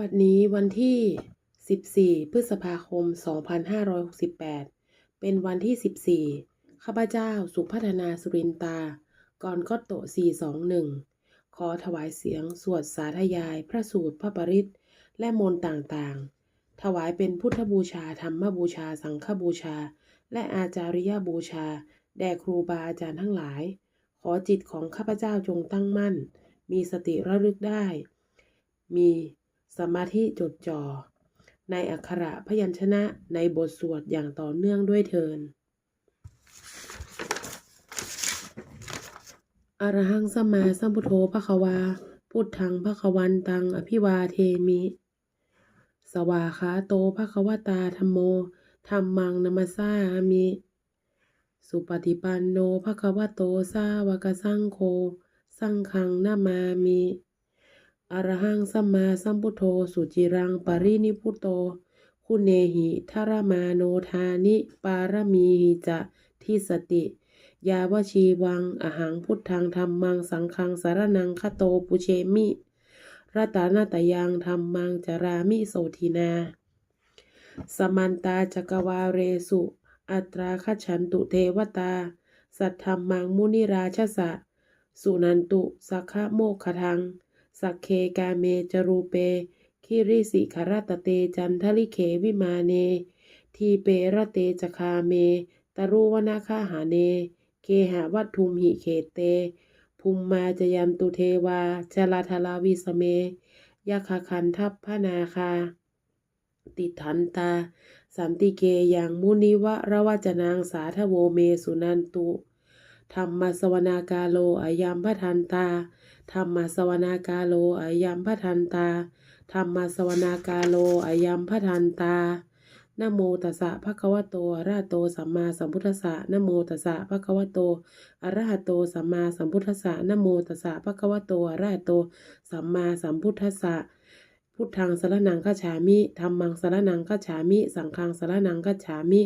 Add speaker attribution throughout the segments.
Speaker 1: บัดนี้วันที่ 14 พฤษภาคม 2568 เป็นวันที่ 14 ข้าพเจ้าสุพัฒนาสุรินตา ก่อนก็โต 421 ขอถวายเสียงสวดสาธยายพระสูตรพระปริตและมนต์ต่างๆ ถวายเป็นพุทธบูชา ธรรมบูชา สังฆบูชา และอาจาริยบูชา แด่ครูบาอาจารย์ทั้งหลาย ขอจิตของข้าพเจ้าจงตั้งมั่น มีสติระลึกได้ มี สมาธิจดจ่อ ในอักขระพยัญชนะในบทสวดอย่างต่อเนื่องด้วยเทินอรหังสัมมาสัมพุทโธภควา พุทธังภควันตัง อภิวาเทมิ สวาขาโตภควตาธรรมโมธรรมังนมัสสามิ สุปฏิปันโนภควโตสาวกสังโฆ สังฆังนามามิ อรหังสัมมาสัมพุทโธ สุจิรังปรินิพุโต คุณเนหิทรมาโนทานิ ปารมีหิจะทิสติ ยาวชีวัง อหังพุทธังธรรมังสังฆังสารนังคโตปุเชมิรัตานาตยังธรรมังจารามิโสทินา สมันตาจักวาเรสุ อัตราคฉันตุเทวตา สัทธรรมังมุนิราชสะ สุนันตุสักขโมกขทัง สักเคกาเมจรูเปคิริสิขราตเตจันทลิเขวิมาเน ทีเประเตจคาเม ตรุวนาคาหาเน เคหะวัตถุมหิเขเต ภูมมาจยันตุเทวาชลาทลาวิสเมยะคาคันทัพพนาคา ติทันตา สันติเกยังมุนิวะระวจนางสาทโวเมสุนันตุ ธรรมสวนากาโลอายัมพทันตาธรรมสวนากาโลอายัมพทันตาธรรมสวนากาโลอายัมพทันตานโมตัสสะภะคะวะโตอะระหะโตสัมมาสัมพุทธัสสะนโมตัสสะภะคะวะโตอะระหะโตสัมมาสัมพุทธัสสะนโมตัสสะภะคะวะโตอะระหะโตสัมมาสัมพุทธัสสะ พุทธังสารนังคัจฉามิธัมมังสารนังคัจฉามิ สังฆังสารนังคัจฉามิ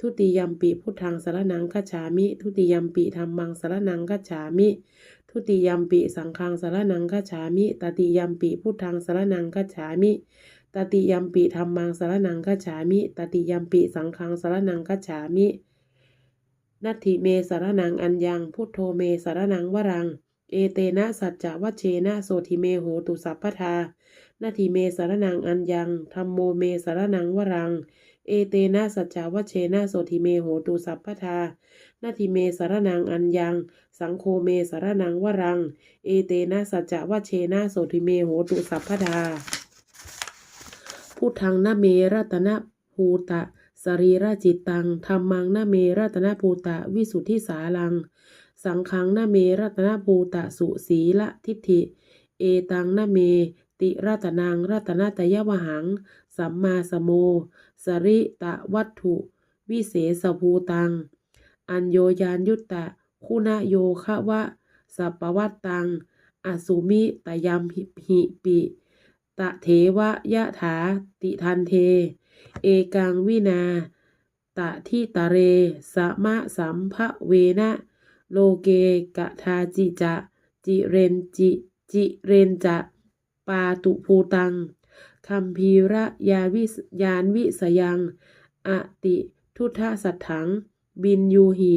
Speaker 1: ทุติยมปิพุทธังสารนังคัจฉามิ ทุติยมปิธัมมังสารนังคัจฉามิ ทุติยมปิสังฆังสารนังคัจฉามิ ตติยมปิพุทธังสารนังคัจฉามิ ตติยมปิธัมมังสารนังคัจฉามิ ตติยมปิสังฆังสารนังคัจฉามิ นัตถิเมสารนังอัญญัง พุทโธเมสารนังวรัง เอเตนะสัจจะวัเชนะโสทิเมโหตุสัพพทานาทีเมสารนังอัญญังธรรมโมเมสารนังวรัง เอเตนะสัจจาวเชนะโสทิเมโหตุสัพพทานาทีเมสารนังอัญญัง สังโฆเมสารนังวรัง เอเตนะสัจจาวเชนะโสทิเมโหตุสัพพทาพุทธังนะเมรัตนะภูตะสรีระจิตตังธรรมังนะเมรัตนะภูตะวิสุทธิสาลัง สังฆังนะเมรัตนะภูตะสุสีละทิฏฐิ เอตังนะเม ติรัตนังรัตนตยวหัง สัมมาสโม สริตะวัตถุ วิเศษภูตัง อัญโยยานยุตตะ คุณโยคะวะ สัปวัตตัง อสุมิตยัมหิปิ ตะเทวะยะถาติทันเท เอกังวินา ตะทิตะเร สมะสัมภะเวนะ โลเกกะทาจิจะ จิเรนจิจิเรนจะปาตุภูตังคัมภีระยาวิยานวิสยัง อติทุทธสัตถัง บินยูหิ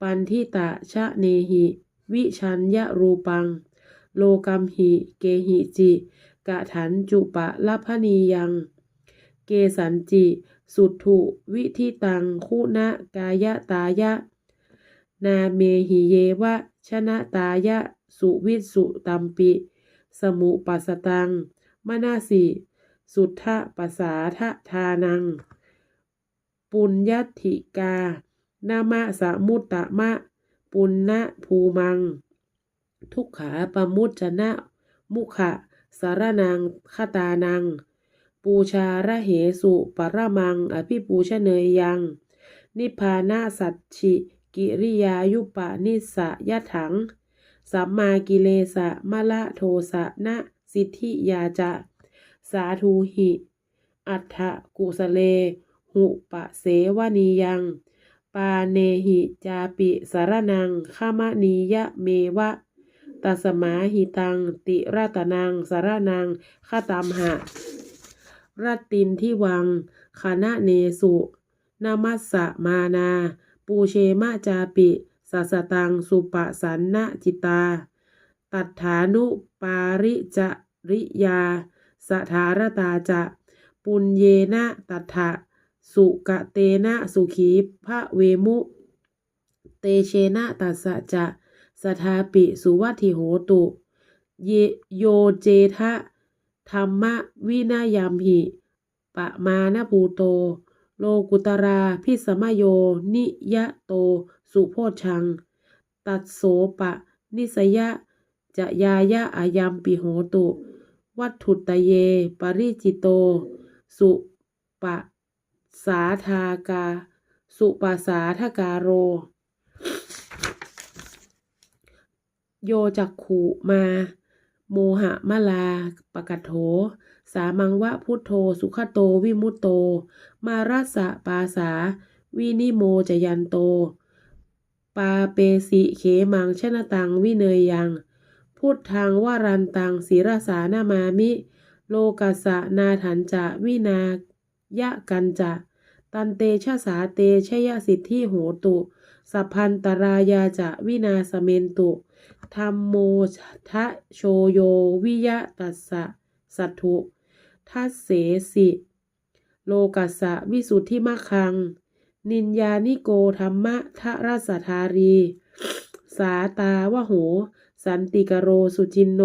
Speaker 1: ปันทิตะชะเนหิ วิชัญญรูปัง โลกัมหิเกหิจิกะถันจุปะละพนียัง เกสันจิ สุถุวิธิตัง คุณะกายตายะ นาเมหิเยวะ ชนะตายะ สุวิสุตัมปิ สมุปัสตัง มนาสิ สุทธะปสสาทะทานัง ปุญญติกา นามะสมุตตะมะ ปุณณภูมัง ทุกขาปมุจจนะ มุขะ สารนังคตานัง ปูชาระเหสุปรมัง อภิปูชเนยยังนิพพานาสัจฉิ กิริยายุปนิสะยะถัง สัมมากิเลสะมะละโทสะนะสิทธิยาจะ สาธุหิ อัฏฐกุสเล หุปะเสวนียัง ปาเนหิจาปิสารนังขามะนียะเมวะตสมาหิตัง ติราตนังสารนังฆาตามหะรัตตินที่วังคณะเนสุนามัสสะมานา ปูเชมะจาปิสัสตังสุปสันนจิตา ตัฏฐานุปาริจริยา สถารตาจะ ปุญเยนะตัฏฐะสุกะเตนะสุขีพระเวมุ เตเชนะตัสสะจะสทาปิสุวัติโหตุ เยโยเจทะธรรมวินายัมหิปะมานภูโต โลกุตราพิสมโย นิยะโต สุโพชัง ตัดโสปะ นิสยะ จะยายะอายัมปิโหตุ วัตถุตเย ปริจิโต สุปะสาทากา สุปสาทกาโร โยจักขุมา โมหะมะลาปะกัตโถ สามังวะพุทโธ สุขโตวิมุตโต มารัสะปาสา วินิโมจยันโต ปาเปสิเขมังชนะตังวิเนยยัง พุทธังวารันตังศิรสานามามิ โลกัสสะนาถันจะวินายะกันจะ ตันเตชะสาเตชยสิทธิโหตุ สัพพันตรายาจะวินาสเมนตุ ธรรมโมทะโชโยวิยะตัสสะสัตถุทัสเสสิ โลกัสสะวิสุทธิมะคัง นินยานิโกธรรมะทะรัสสทารี สาตาวะโห สันติกโรสุจินโน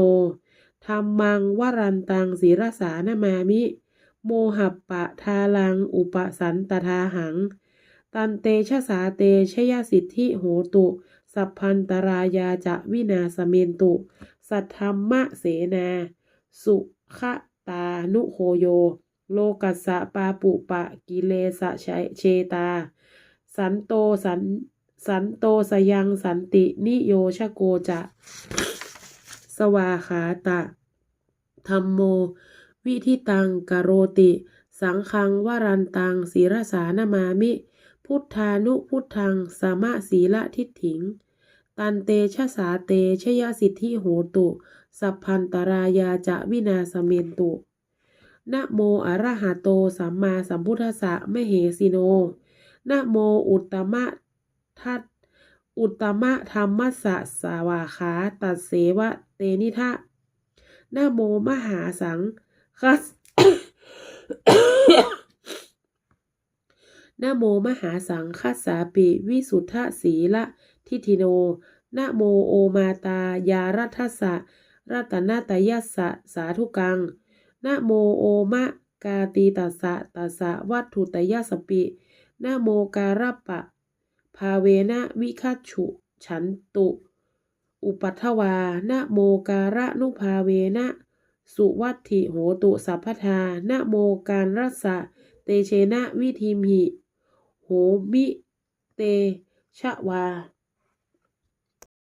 Speaker 1: ธรรมังวรันตังศีรสานามามิ โมหัปปะทาลังอุปสันตทาหัง ตันเตชะสาเตชยสิทธิโหตุ สัพพันตรายาจะวินาสเมนตุ สัทธรรมะเสนา สุขตานุโคโย โลกัสสะปาปุปะกิเลสะเชตา สันโตสันสันโตสยังสันตินิโยชโกจะ สวาขาตะธรรมโม วิธิตังกโรติ สังคังวรันตังศีรสานามามิ พุทธานุพุทธังสามะศีละทิฏฐิง ตันเตชะสาเตชยสิทธิโหตุ สัพพันตรายาจะวินาสเมนตุนะโมอะระหะโตสัมมาสัมพุทธัสสะมเหสิโนนะโมอุตตมะทัตอุตตมะธรรมสสะสาวาขาตัดเสวะเตนิทะนะโมมหาสังคัส นะโมมหาสังคสาปิวิสุทธสีละทิทิโนนะโมโอมาตายารัทสะรัตนาตยัสสะสาธุกังนะโมโอมะกาตีตัสสะตัสสะวัตถุตยัสสปินะโมการัปะ ภาเวนะวิคัชุฉันตุ อุปัทวานะโมการะนุภาเวนะ สุวัตถิโหตุสัพพทานะโมการรัสสะเตเชนะวิธิมหิ โหมิเตชะวา